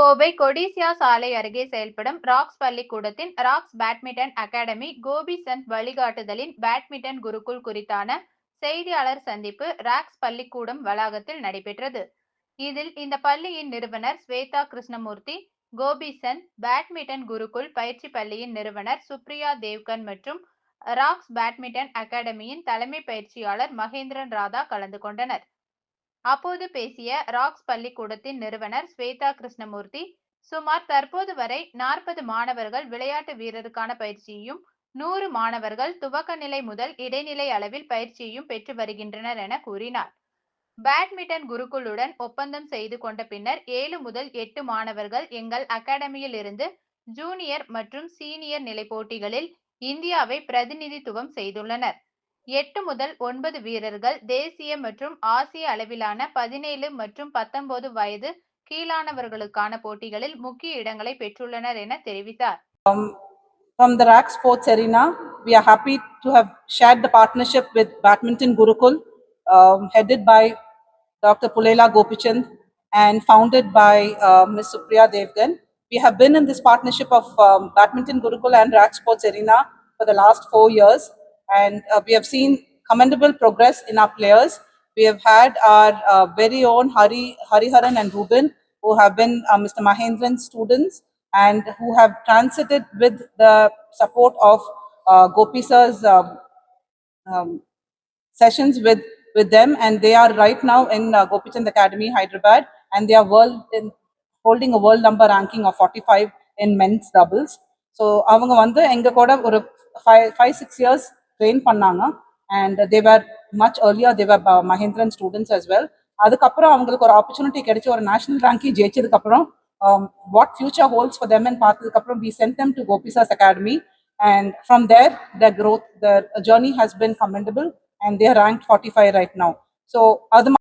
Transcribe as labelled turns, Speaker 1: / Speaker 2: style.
Speaker 1: கோவை கொடிசியா சாலை அருகே செயல்படும் Rocks பள்ளிக்கூடத்தின் Rocks badminton academy Gopi Chand வழிகாட்டுதலின் பேட்மிண்டன் குருகுல் குறித்தான செய்தியாளர் சந்திப்பு ராக்ஸ் பள்ளிக்கூடம் வளாகத்தில் நடைபெற்றது. இதில் இந்த பள்ளியின் நிறுவனர் ஸ்வேதா கிருஷ்ணமூர்த்தி கோபி சந்த் பேட்மிண்டன் குருகுல் பயிற்சி பள்ளியின் நிறுவனர் சுப்ரியா தேவ்கன் மற்றும் ராக்ஸ் பேட்மிண்டன் அகாடமியின் தலைமை பயிற்சியாளர் மகேந்திரன் ராதா கலந்து கொண்டனர். அப்போது பேசிய ராக்ஸ் பள்ளிக்கூடத்தின் நிறுவனர் ஸ்வேதா கிருஷ்ணமூர்த்தி சுமார் தற்போது வரை நாற்பது மாணவர்கள் விளையாட்டு வீரருக்கான பயிற்சியையும் நூறு மாணவர்கள் துவக்க நிலை முதல் இடைநிலை அளவில் பயிற்சியையும் பெற்று வருகின்றனர் என கூறினார். பேட்மிண்டன் குருக்குளுடன் ஒப்பந்தம் செய்து கொண்ட பின்னர் ஏழு முதல் எட்டு மாணவர்கள் எங்கள் அகாடமியில் இருந்து ஜூனியர் மற்றும் சீனியர் நிலை போட்டிகளில் இந்தியாவை பிரதிநிதித்துவம் செய்துள்ளனர். எட்டு முதல் ஒன்பது வீரர்கள் தேசிய மற்றும் ஆசிய அளவிலான பதினேழு மற்றும் பத்தொன்பது வயது கீழானவர்களுக்கான போட்டிகளில் முக்கிய இடங்களை பெற்றுள்ளனர் என தெரிவித்தார்
Speaker 2: From the RAC Sports Arena, we are happy to have shared the partnership with Badminton Gurukul, um, headed by Dr. Pulela Gopichand and founded by uh, Ms. Supriya Devgan. We have been in this partnership of um, Badminton Gurukul and RAC Sports Arena for the last four years, and uh, we have seen commendable progress in our players. We have had our uh, very own Hari Hariharan and Ruben, who have been uh, Mr. Mahendran's students and who have transited with the support of uh, Gopi sir's um, um, sessions with with them and they are right now in uh, Gopichand Academy Hyderabad and they are world in, holding a world number ranking of 45 in men's doubles so அவங்க வந்து எங்க கூட ஒரு five five six years train பண்ணாங்க. And they were much earlier they were Mahendran students as well அதுக்கப்புறம் அவங்களுக்கு ஒரு opportunity கிடைச்சி ஒரு national ranking ஜெயிச்சதுக்கப்புறம் what future holds for them and பார்த்ததுக்கப்புறம் we sent them to கோபிசாஸ் academy and from there the growth the journey has been commendable and they are ranked 45 right now. So அது